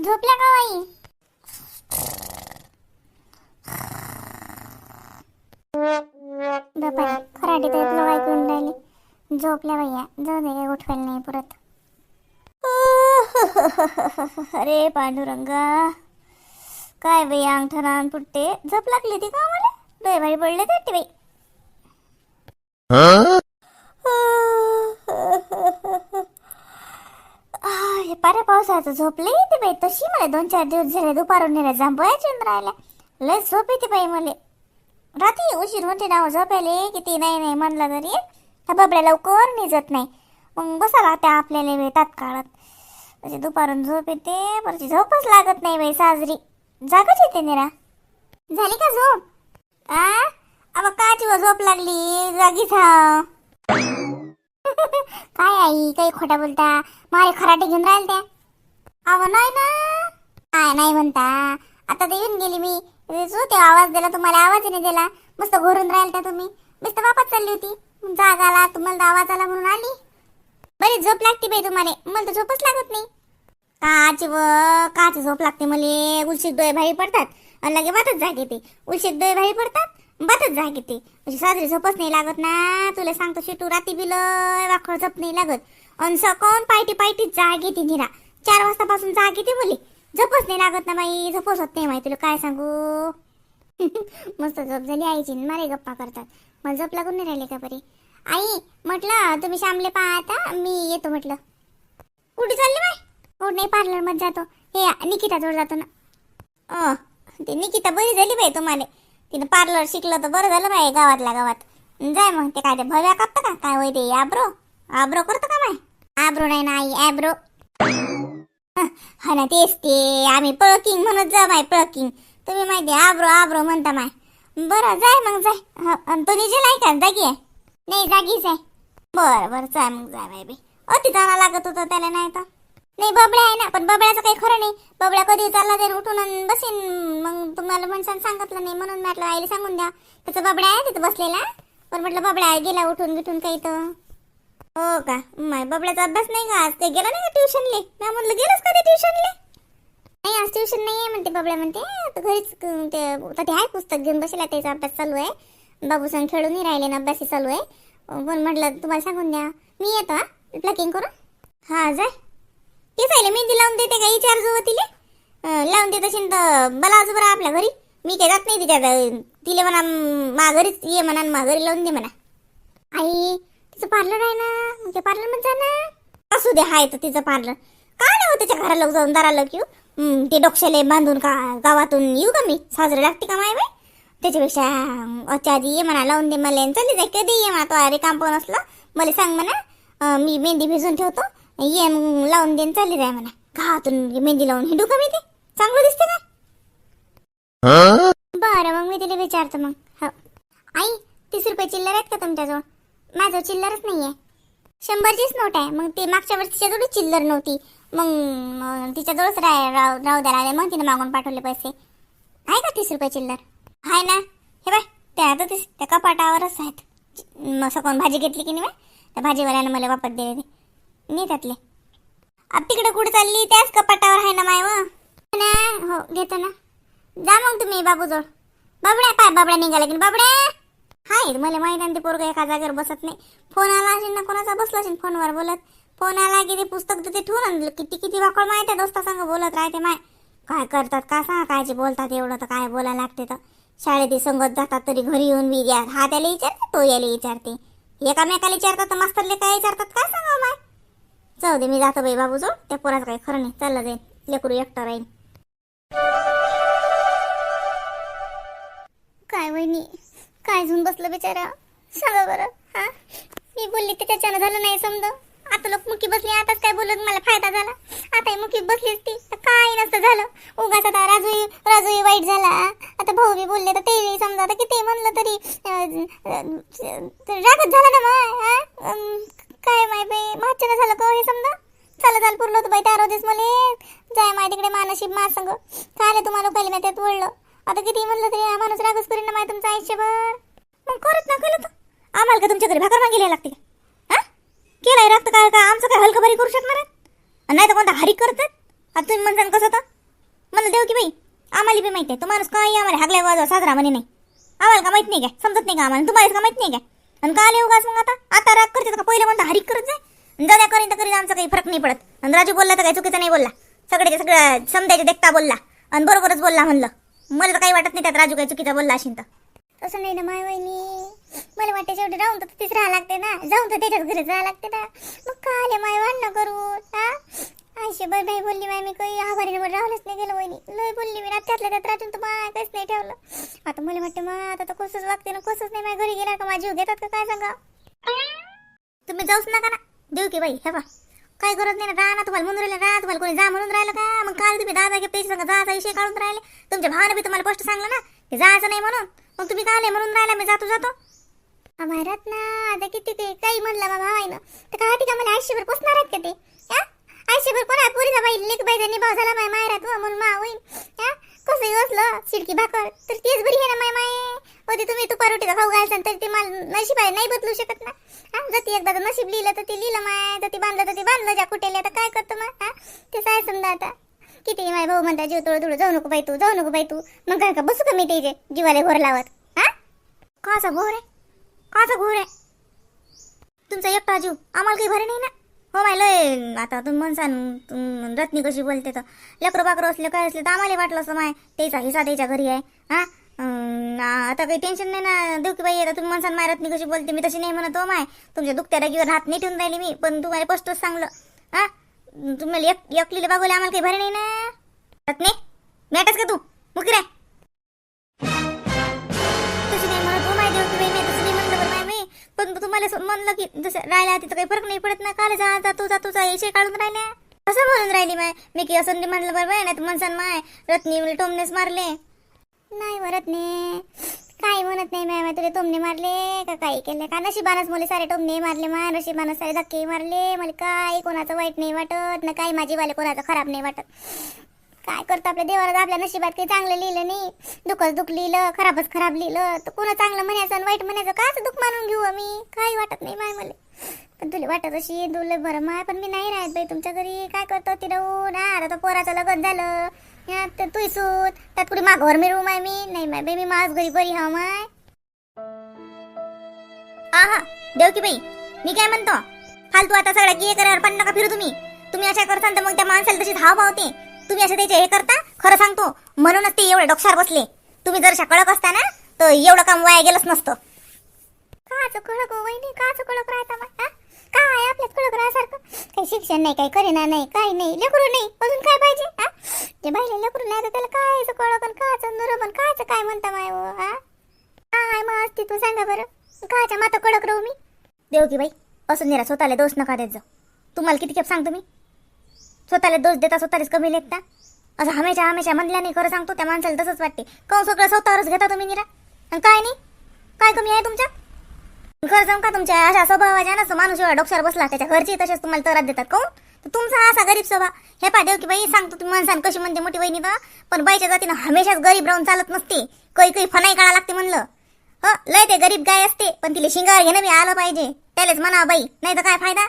झोपल्या का बाई? बापा खराटी तर आपलं ऐकून राहिले. झोपल्या बाई जाऊ दे काय उठवायला नाही परत. अरे पांडुरंगा काय बाई अंग ठरान पुटते झोप लागली ती का मला डोळे भारी पडले ते बाई. हे पाऱ्या पावसाचं झोपले येते बाई. तशी मला दोन चार दिवस झाले दुपारून नेल्या जांभळ्याच्या राहिला लय झोप येते बाई मला. रात्री उशीर होते ना हो झोपायले किती नाही नाही म्हणलं तरी त्या बाबड्या लवकर निजत नाही. मग बसा लागते आपल्याला वेळ तात्काळात. म्हणजे दुपारून झोप येते परची झोपच लागत नाही बाई साजरी. जागच येते निरा. झाली का झोप? आ? अव का झोप लागली? जागी था काय आई काही खोटा बोलता? मारे खराटे घेऊन राहील त्या अव नाही ना. काय नाही म्हणता. आता तर येऊन गेली मी. जो ते आवाज दिला तुम्हाला आवाज नाही दिला. मस्त घोरून राहील त्या तुम्ही मस्त वापस चालली होती. जाग आला तुम्हाला आवाज आला म्हणून आली. बरी झोप लागते बाई तुम्हाला. मला तर झोपच लागत नाही. काची व काची झोप लागते मला? उलशीत डोळे भाई पडतात. आणि लगे बातच जाग येते उलशीत डोळे भाई पडतात. बातच जाग येते अशी म्हणजे साजरी झोपच नाही लागत ना. तुला सांगतो शिटू राती बिल वाखळ झोप नाही लागत. अन सकून पायटी पायटी जाग येते निरा. चार वाजतापासून जाग येते बोली झोपच नाही लागत ना बाई. झोपच होत नाही माहिती तुला काय सांगू. मस्त झोप झाली आईची मारे गप्पा करतात. मला झोप लागून नाही राहिले का बरी? आई म्हटलं तुम्ही श्यामले पाहता? मी येतो म्हटलं. कुठे चालली बाय कुठे हो, नाही पार्लरमध्ये जातो. हे निकिता जोड जातो ना. अ ते निकिता बरी झाली बाई तुम्हाला. तिनं पार्लर शिकलं तर बरं झालं बाई गावातल्या गावात. जाय मग ते काय ते भव्या कापतं का? काय होय ते? आब्रो? आब्रो करतो का माय आब्रो नाही ना आई ॲब्रो हा ना तेच ते. आम्ही पळकिंग म्हणत जा माय पळकिंग तुम्ही माहिती आब्रो आब्रो म्हणता माय. बरं जाय मग जाय. हा, अन तो निजेल आहे का जागी आहे. नाही जागीच आहे. बरं बरं जाय मग जाय बाय बी अति जाणं लागत होतं त्याला नाही तर. नाही बबड्या आहे ना पण बबड्याचं काही खरं नाही. बबड्या कधी चालला जाईल उठून बसेन. मग तुम्हाला माणसानं सांगितलं नाही म्हणून म्हटलं आईला सांगून द्या. त्याचा बबड्या आहे तिथं बसलेला. पण म्हटलं बबड्या गेला उठून बिठून काही तर. हो का? माय बबड्याचा अभ्यास नाही का? आज ते गेला नाही का ट्युशनले? मी म्हणलं गेलंच का ते ट्युशनले? नाही आज ट्युशन नाही आहे म्हणते बबड्या म्हणते. घरीच ते आता ते आहे पुस्तक घेऊन बसला त्याचा अभ्यास चालू आहे. बाबू सांग खेळूनही राहिले ना अभ्यासही चालू आहे. पण म्हटलं तुम्हाला सांगून द्या. मी येतो हा. प्लकिंग करून. हा जाय ते सायले मेहंदी लावून देते का विचार जो तिले लावून देत असेल तर मला आजू बरं आपल्या घरी. मी काय जात नाही तिच्या तिले म्हणा मा घरीच ये म्हणा माघरी लावून दे म्हणा. आई तिचं पार्लर आहे ना? म्हणजे ते पार्लरमध्ये जा ना. असू दे हाय तर तिचं पार्लर काय नाही हो त्याच्या घराला जाऊन दाराला येऊ? ते डोक्षाले बांधून का गावातून येऊ का मी? साजरे लागते का माय बाई? त्याच्यापेक्षा अं, अच्छा आधी ये म्हणा लावून दे मला आणि चालली जाय. कधी ये म्हणा तो अरे काम पण असलं. मला सांग म्हणा मी मेहंदी भिजून ठेवतो. ये मग लावून दे आणि चालली जाय म्हणा. गावातून मेहंदी लावून हिंडू का मी ते चांगलं दिसते का बरं मग मी तिला विचारतो मग. हो. आई तीस रुपये चिल्लर आहेत का तुमच्याजवळ? माझं चिल्लरच नाही आहे शंभरचीच नोट आहे. मग ते मागच्या वेळेस तिच्याजवळ चिल्लर नव्हती. मग तिच्याजवळच राह राव राहू द्यायला आले मग तिने मागून पाठवले पैसे. आहे का तीस रुपये चिल्लर? आहे ना. हे बाय त्या आता तीस त्या कपाटावरच आहेत. मग सकाळून भाजी घेतली की नाही त्या भाजीवाल्यानं मला वापस दिले ते नेतातले अब तिकडे कुठे चालली? त्याच कपाटावर आहे ना माय व. ना हो घेतो ना. जा मग तुम्ही बाबूजवळ. बाबड्या पाय बाबड्या निघाला की बाबड्या! हाय मला माहिती आहे ते पोरग एका जागेवर बसत नाही. फोन आला असेल ना कोणाचा बसला असेल फोनवर बोलत. फोन आला की ते पुस्तक तर ते ठेवून आणलं. किती किती वाकड माहिती आहे दोस्ता सांग बोलत राहते माय. काय करतात का सांगा कायचे बोलतात एवढं तर काय बोलायला लागते तर. शाळेत संगत जातात तरी घरी येऊन बी द्या हा त्याला विचारते तो याला विचारते. एकामेकाला विचारतात तर मास्तरले काय विचारतात काय सांगा माय? जाऊ दे मी जातो बाई बाबू जाऊ त्या पोराचं काही खरं नाही. चाललं जाईल लेकरू एकटं राहील काय वहिनी? काय झून बसलं बिचारा? सांगा बरं हा? मी बोलली तर त्याच्यानं झालं नाही समजा. आता लोक मुकी बसली आताच काय बोलत मला फायदा झाला. आता मुकी बसलीच ती. काय नसतं झालं. उगाच आता राजूही राजूही वाईट झाला. आता भाऊ बी बोलले तर तेही समजा. आता किती म्हणलं तरी रागत रागच झाला ना मग काय माय बाई? मागच्या झालं का हे समजा. चला चाल पुरलं होतं बाई त्या रोजीच मले. जाय माय तिकडे मानशीब मा संग. काय तुम्हाला पहिले मी त्यात वळलं. आता किती म्हणलं तरी हा माणूस रागच करीन ना माय तुमचं आयुष्यभर. मग करत ना केलं तर आम्हाला का तुमच्या घरी भाकर मागेला लागते? हा? केलाय रक्त काय का आमचं काय हलकं भारी करू शकणार नाही तर कोणता हरी करतात? आता तुम्ही म्हणसान कसं तर? म्हणलं देऊ की बाई आम्हाला बी माहिती आहे. तो माणूस काही आम्हाला हागल्या वाजवा साजरा म्हणे नाही. आम्हाला का माहीत नाही काय? समजत नाही का आम्हाला? तुम्हाला का माहीत नाही काय? आणि का आले उगाच मग आता? आता राग करते का? पहिलं म्हणता हरिक करत जाय. दादा करीन तर करीन आमचा काही फरक नाही पडत. आणि राजू बोलला तर काही चुकीचं नाही बोलला. सगळ्याचे सगळं समजायच्या देखता बोलला. आणि बरोबरच बोलला म्हणलं. मला तर काही वाटत नाही त्यात राजू काही चुकीचा बोलला असेल तर. तसं नाही ना माय वहिनी. मला वाटते शेवटी राहून तर तिथेच राहा लागते ना. जाऊन तर त्याच्याच घरीच जावं लागते ना. मग का आले माय वाढणं करून? हा? अशी बाई नाही बोलली माय मी काही आभारी नंबर राहूनच नाही गेलो वहिनी. लय बोलली मी. ना त्यातल्या त्यात राजून तर माय काहीच नाही ठेवलं. आता मला वाटतं मग आता तर कसंच वागते ना कसंच नाही. माझ्या घरी गेला का माझी जीव घेतात का? काय सांगा तुम्ही जाऊच नका ना. देऊ की बाई हे बा काही गरज नाही ना. राहा ना तुम्हाला म्हणून राहिलं. राहा तुम्हाला कोणी जा म्हणून राहिलं का? मग काल तुम्ही दादा घेत सांगा जायचा विषय काढून राहिले. तुमच्या भावाने बी तुम्हाला स्पष्ट सांगलं ना की जायचं नाही म्हणून. मग तुम्ही काल म्हणून राहिला? मी जातो जातो. भारत ना आता किती ते काही म्हणलं बा भावाईनं. तर का का मला आयुष्यभर पोचणार आहेत का ते? आयुष्यभर कोणा पोरीचा बाई लेख बाईचा निभाव झाला माझ्या मायरात हो, म्हणून मा होईन. कसंही कसं असलं शिडकी भाकर तर तेच बरी आहे ना माय माय. कधी तुम्ही तुपा रोटीचा खाऊ घालसान तर ते मला नशीब आहे नाही बदलू शकत ना. हा जर एकदा तर नशीब लिहिलं तर ते लिहिलं माय जर ते बांधलं तर ते बांधलं ज्या कुठेले तर काय करतो मग? हा ते काय समजा आता. किती माय भाऊ म्हणता जीव तोड जाऊ नको बाई तू जाऊ नको बाई तू. मग काय का बसू का मी त्याचे जीवाले घोर लावत? हा? काचा घोर आहे? काचा घोर आहे? तुमचा एकटा जीव आम्हाला काही भरे नाही ना? हो माय लय आता तुम्ही म्हणसान रत्नी कशी बोलते तर. लेकरं बाकरं असले काय असले तर आम्हाला वाटलं असं माय त्याचा हिसा त्याच्या घरी आहे हा? आता काही टेन्शन नाही ना देऊ की बाई आता तुम्ही म्हणसान माय रत्नी कशी बोलते मी तशी नाही म्हणत हो माय. तुमच्या दुखत्या रगीवर हात नाही ठेवून राहिली मी पण तुम्हाला स्पष्टच सांगलं हा? तुम्हाला एक एकलीला बागवले आम्हाला काही भरे नाही ना? रत्नी मॅटच का तू? मुकी राय. असं म्हणलं की जसं राहिला तिथं काही फरक नाही पडत ना. काल जा जातो जातो जा यायचे काढून राहिल्या असं म्हणून राहिली माय. मी की असं म्हणलं बरं बाय नाही म्हणसान माय. रत्नी टोमनेच मारले. नाही म्हणत काही म्हणत नाही मॅम तुला टोमने मारले का काही केले? का नशिबानच मला सारे टोमने मारले माय. नशिबानच सारे धक्के मारले. मला काही कोणाचं वाईट नाही वाटत ना काही माझी वाले कोणाचं खराब नाही वाटत. काय करतो आपल्या देवाला? आपल्या नशिबात काही चांगलं लिहिलं नाही. दुःखच दुःख लिहिलं खराबच खराब लिहिलं. तर कोणा चांगलं म्हणायचं आणि वाईट म्हणायचं? काच दुःख मानून घेऊ आम्ही? काही वाटत नाही माय मला. पण तुला वाटत अशी तुला बरं माय पण मी नाही राहत बाई तुमच्या घरी. काय करतो ती राहून हा आता पोराचं लग्न झालं. तर तू सूत. त्यात कुठे मागवर मिळवू माय मी? नाही माय बाई मी माझ घरी बरी हा माय. आहा देव की बाई मी काय म्हणतो? फालतू आता सगळ्या की करावर पण नका फिरू तुम्ही. तुम्ही अशा करसान तर मग त्या माणसाला तशी धाव पावते तुम्ही असं त्याचे हे करता? खरं सांगतो म्हणूनच ते एवढे डोक्षार बसले. तुम्ही जर कळक असता ना तर एवढं काम वाया गेलंच नसतं. काच कडक हो वहिनी काच कडक राहता मग काय आपल्यात कडक राहासारखं? काही शिक्षण नाही काही करेना नाही काही नाही लेकरू नाही. अजून काय पाहिजे हा? ते बाईले लेकरू नाही तर त्याला कायचं कडक आणि नुरमन नरम कायचं काय म्हणता माय हा? काय मग असते तू सांगा बरं. कायच्या माता कडक राहू मी. देव की बाई असं निरा स्वतःला दोष नका देत जाऊ. तुम्हाला किती खेप सांगतो मी? स्वतःला दोष देता स्वतःलाच कमी लेखता? असं हमेशा हमेशा म्हणल्या नाही खरं सांगतो त्या माणसाला तसंच वाटते. काऊन सगळं स्वतःवरच घेता तुम्ही निरा? आणि काय नाही काय कमी आहे तुमच्या? खरं सांग का तुमच्या अशा स्वभावाच्या ना माणूस एवढा डोक्यावर बसला त्याच्या घरचे तसेच तुम्हाला तरात देतात. काऊन तर तुमचा असा गरीब स्वभाव. हे पा देव की बाई सांगतो तुम्ही माणसानं कशी म्हणते मोठी बहिणी तर पण बाईच्या जातीनं हमेशाच गरीब राहून चालत नसते. काही काही फनाई काढा लागते म्हणलं. ह लय ते गरीब गाय असते पण तिला शिंगावर घेणं बी आलं पाहिजे. त्यालाच म्हणा बाई नाही तर काय फायदा?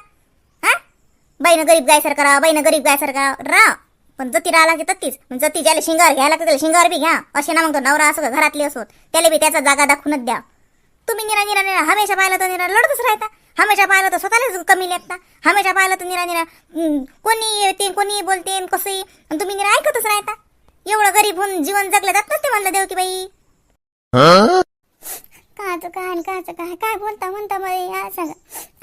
बाईनं गरीब गायसारखा राहा बाईनं गरीब गायसारखा राहा पण जती राहा लागते तत्तीच जती ज्याला शिंगार घ्यायला लागते त्याला शिंगार बी घ्या. असे ना मग तो नवरा असो का घरातले असोत त्याला बी त्याचा जागा दाखवूनच द्या. तुम्ही निरा निरा निरा हमेशा पाहिलं तर निरा लढतच राहता. हमेशा पाहिलं तर स्वतःलाच कमी लेखता. हमेशा पाहिलं तर निरा निरा कोणी येते कोणी बोलते कसंही तुम्ही निरा ऐकतच राहता. एवढं गरीब होऊन जीवन जगलं जात नसते म्हणलं देव की बाई काच काय आणि काच काय काय बोलता म्हणता मग या सांगा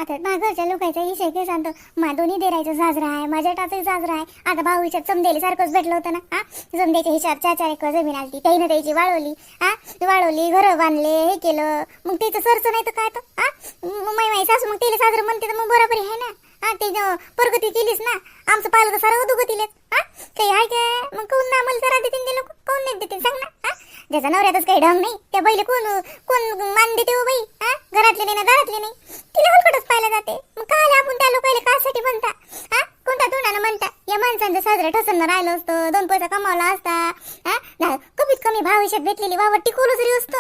आता माझ्या घरच्या लोकांचा विषय काय सांगतो मा दोन्ही देरायचं साजरा आहे माझ्या टाचाही साजरा आहे. आता भाऊ हिच्यात सारखंच भेटलं होतं ना हा समद्याच्या हिशाब चार चार एकर जमीन आली त्याईनं त्याची वाळवली हा वाळवली घरं बांधले हे केलं. मग त्याचं सरच नाही तर काय तर हा मग माई माई सासू मग त्याला साजरं म्हणते तर मग बरोबर आहे ना? हा ते प्रगती केलीच ना आमचं पाहिलं तर सारं दुगतीलेच हा काही आहे काय? मग कोण ना मला जरा देतील ते लोक? कोण नाही देतील सांग ना. ज्याचा नवऱ्यातच काही ढंग नाही त्या बैल कोण कोण मान देते हो बाई? हा? घरातले नाही ना दारातले नाही. तिला हलकटच पाहिलं जाते. मग काय आपण त्या लोकायला? कासाठी म्हणता. हा? कोणता तोंडानं म्हणता? या माणसांचं साजरं ठसन राहिलं असतं. दोन पैसा कमावला असता. हा? कमीत कमी भाविष्यात भेटलेली वावर टिकवलं जरी असतं.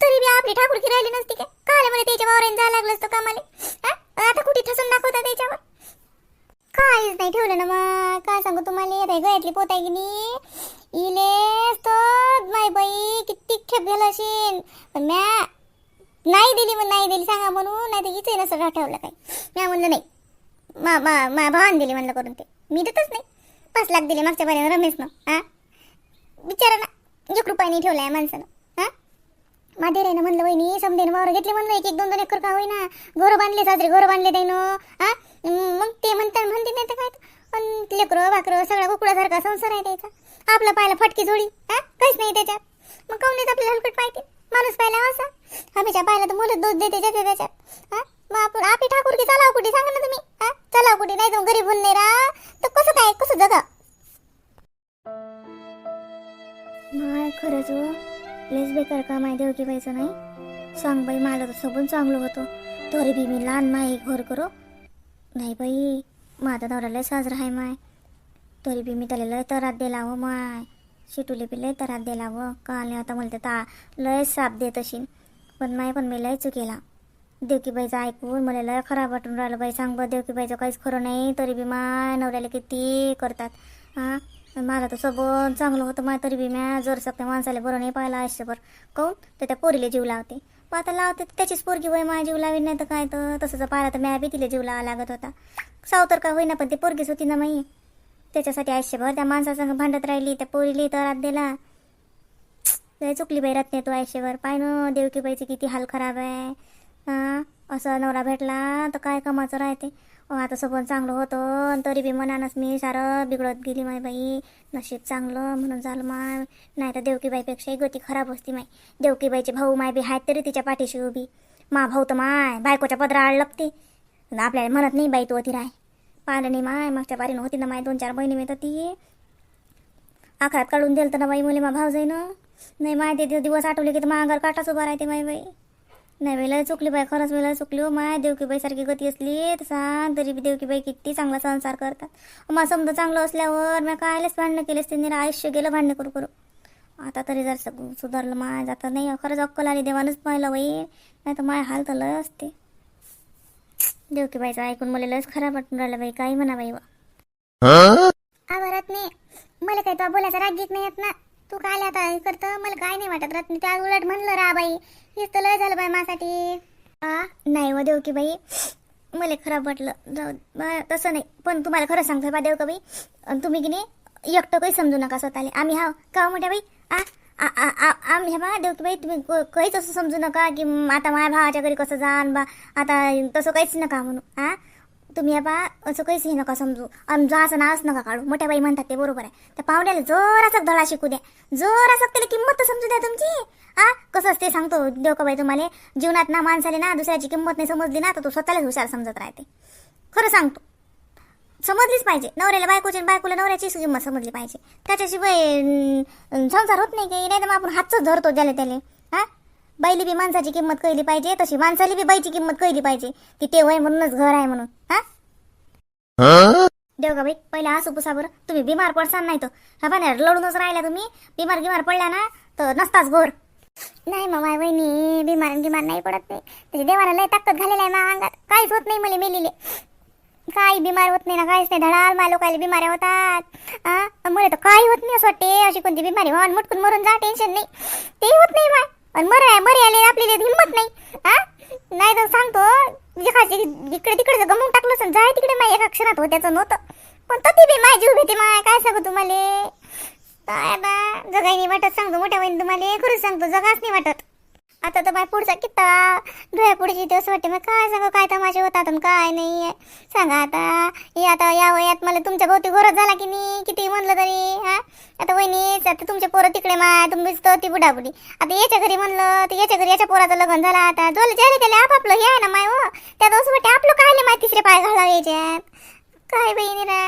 तरी बी आपली ठाकूरकी राहिली नसती काय काल मला त्याच्या वावराने जायला लागलं असतं कामाले? हा? आता कुठे ठसून दाखवता त्याच्यावर? काहीच नाही ठेवलं ना मग. काय सांगू तुम्हाला? आता गळ्यातली पोताय आहे की नाही? इले तर माय बाई किती खेप गेलं असेल. पण म्या नाही दिली मग नाही दिली सांगा म्हणून नाही तर हिचंही नसं ठेवलं काही. म्या म्हणलं नाही. मा मा मा भावान दिली म्हणलं करून ते. मी देतच नाही. पाच लाख दिले मागच्या पर्यंत रमेशनं. हा बिचारा ना एक रुपया नाही ठेवला आहे माणसानं हा माधेरायनं म्हणलं वहिनी समजेन वावर घेतले म्हणलं एक एक दोन दोन एकर का होईना. घरं बांधले साजरे घरं बांधले त्यानं हा मग ते म्हणतात म्हणते नाही तर काय? पण लेकरं भाकरं सगळा कुकडासारखा संसार आहे त्याचा. आपलं पाहिलं फटकी जोडी हा? काहीच नाही त्याच्यात. मग काऊन येत आपल्याला हलकट पाहिजे? माणूस पाहिला असा. हमेशा पाहिला तर मुलं दूध देते ज्याच्या त्याच्यात हा? मग आपण आपी ठाकूर की चला कुठे सांगा ना तुम्ही. हा? चलाव कुठे नाही जाऊन गरीब होऊन नाही राहा. तर कसं काय कसं जगा? माय खरंच हो. लेस बेकार काम आहे देवकी व्हायचं नाही? सांग बाई मला तर सबून चांगलं होतं. तरी बी मी लहान माय घर करो. नाही बाई माझा नवरा लय साजरा आहे माय. तरी बी मी त्याला लय तरात दिला हो माय. शिटूले बी लय तरात दिला व काल आता मला ता लय साप देत अशी पण माय पण मी लय चुकेला. देवकीबाईचं ऐकून मला लय खराब वाटून राहिलं बाई. सांग बरं देवकीबाईचं काहीच खरं नाही तरी बी माय नवऱ्याला किती करतात. हां माझं तर सबन चांगलं होतं माय तरी बी म्या जर त्या माणसाला बरं नाही पाहिलं आयुष्यभर. काऊन? तर त्या पोरीला जीव लावते. पण आता लावते त्याचीच पोरगी वय माझ्या जीव लावी नाही तर काय? तर तसं जर पाहिलं तर म्या बी तिला जीव लावा लागत होता. सावतर का होईना पण ती पोरगीच होती ना माई. त्याच्यासाठी आयुष्यभर त्या माणसासंग भांडत राहिली त्या तर रात दिला. लय चुकली बाई रत्ने तू आयुष्यभर पाय न देवकीबाईचे किती हाल खराब आहे. हां असं नवरा भेटला तर काय कामाचं राहते? आता सबन चांगलं होतं आणि तरी बी मनानच मी सारं बिघडत गेली माय बाई. नशीब चांगलं म्हणून झालं माय. नाही तर देवकीबाईपेक्षाही गती खराब असती माय. देवकीबाईचे भाऊ माय बी आहेत तरी तिच्या पाठीशी उभी. मा भाऊ तर माय बायकोच्या पदरा आड लागते आपल्याला म्हणत नाही बाई तू होती राय पाहिलं नाही माय मागच्या बारीनं होती ना माय दोन चार बहिणी मिळतात ती. आखात काढून दिलं तर ना बाई मुली मा भाव जाईन. नाही माय ते दिवस आठवले की तर मा काटाच उभा राहते माय बाई. नाही बाई चुकली बाई खरंच वेळेला चुकली हो माय. देवकी बाई सारखी गती असली तर सांग तरी बी देवकी बाई किती चांगला संसार करतात. मग समजा चांगलं असल्यावर मी कायलाच भांडणं केलेस त्यांनी आयुष्य गेलं भांडणं करू करू. आता तरी जर सग- सुधारलं माय जाता नाही खरंच अक्कल आली देवानच पाहिलं बाई. नाही तर माय हाल तर लय असते. देवकी बाईचं ऐकून मला लयच खराब वाटून राहिलं बाई काही म्हणा बाई अगं रत्ने मला काही तो बोलायचा राग गीत नाही येत ना. तू काय आता? हे करतं मला काय नाही वाटत रत्ने त्या उलट म्हणलं रा बाई. हेच तर लय झालं बाई माझ्यासाठी. आ? नाही व देव की बाई. मला खराब वाटलं. जाऊ बा- तसं नाही. पण तुम्हाला खरं सांगतोय बा देव का बाई. अन तुम्ही की नाही एकटं काही समजू नका स्वतःला. आम्ही हाव का हो मोठ्या बाई? आ- आम्ही बा देव की बाई तुम्ही काहीच असं समजू नका की आता माझ्या भावाच्या घरी कसं जाण बा आता तसं काहीच नका म्हणू आ? तुम्ही बा असं काहीच हे नका समजू. आणि जो असं नावच नका काढू. मोठ्या बाई म्हणतात ते बरोबर आहे. त्या पाहुण्याला जोराचा धडा शिकू द्या. जोराचा त्याला किंमत तर समजू द्या तुमची आ? कसं असते सांगतो देव का बाई तुम्हाला. जीवनात ना माणसाले ना दुसऱ्याची किंमत नाही समजली ना तर तू स्वतःलाच हुशार समजत राहते. खरं सांगतो. समजलीच पाहिजे. नवऱ्याला बायकोची बायकोला नवऱ्याचीच किंमत समजली पाहिजे. त्याच्याशिवाय संसार होत नाही काही. नाही तर मग आपण हातच धरतो ज्याला त्याले. हा? बाईली बी माणसाची किंमत कळली पाहिजे. तशी माणसाली बी बाईची किंमत कळली पाहिजे. की ते वय म्हणूनच घर आहे म्हणून. हा? देव का बाई पहिले असू पुसा बरं. तुम्ही बिमार पडसान नाही तर. हा पाण्या लढूनच राहिला तुम्ही. बिमार गिमार पडल्या ना तर नसताच घोर नाही मग माझ्या बिमार गिमार नाही पडत नाही त्याच्या देवाला लय ताकद घालेला आहे माझ्या अंगात. काहीच होत नाही मला मेलेले. काही बिमार होत नाही ना काहीच नाही. धडाल माझ्या लोकायला बिमाऱ्या होतात. मला तर काही होत नाही असं वाटते. अशी कोणती बिमारी? हो, व्हा मुटकून मरून जा टेन्शन नाही. ते होत नाही माय आणि मर मरे आले आपली हिंमत नाही. हा नाही तर सांगतो एखादी इकडे तिकडे गमवून टाकलं असं जाय तिकडे माय एका क्षणात होत्याचं नव्हतं. पण तरी बी माय जीव घेते माय काय सांगू तुम्हाला? काय बा? जगाई नाही वाटत सांगतो मोठ्या बहिणी तुम्हाला खरंच सांगतो जगाच नाही वाटत. आता तर बाय पुढचा कित्ता डोळ्या पुढची दिवस वाटते. मग काय सांगू काय तमाशे होतात आणि काय नाही सांगा आता हे आता या वयात मला तुमच्या भोवती गोरज झाला की नाही? किती म्हणलं तरी हा? आता वहिनीच आता तुमचे पोरं तिकडे माय तुम्हीच तर ती बुडाबुडी. आता याच्या घरी म्हणलं तर याच्या घरी याच्या पोराचं लग्न झालं आता. जोल जे त्याला आपापलं हे आहे ना माय? हो त्या दिवस वाटते आपलं काय माय तिसरे पाय घालावे याच्यात? काय बहिणी रा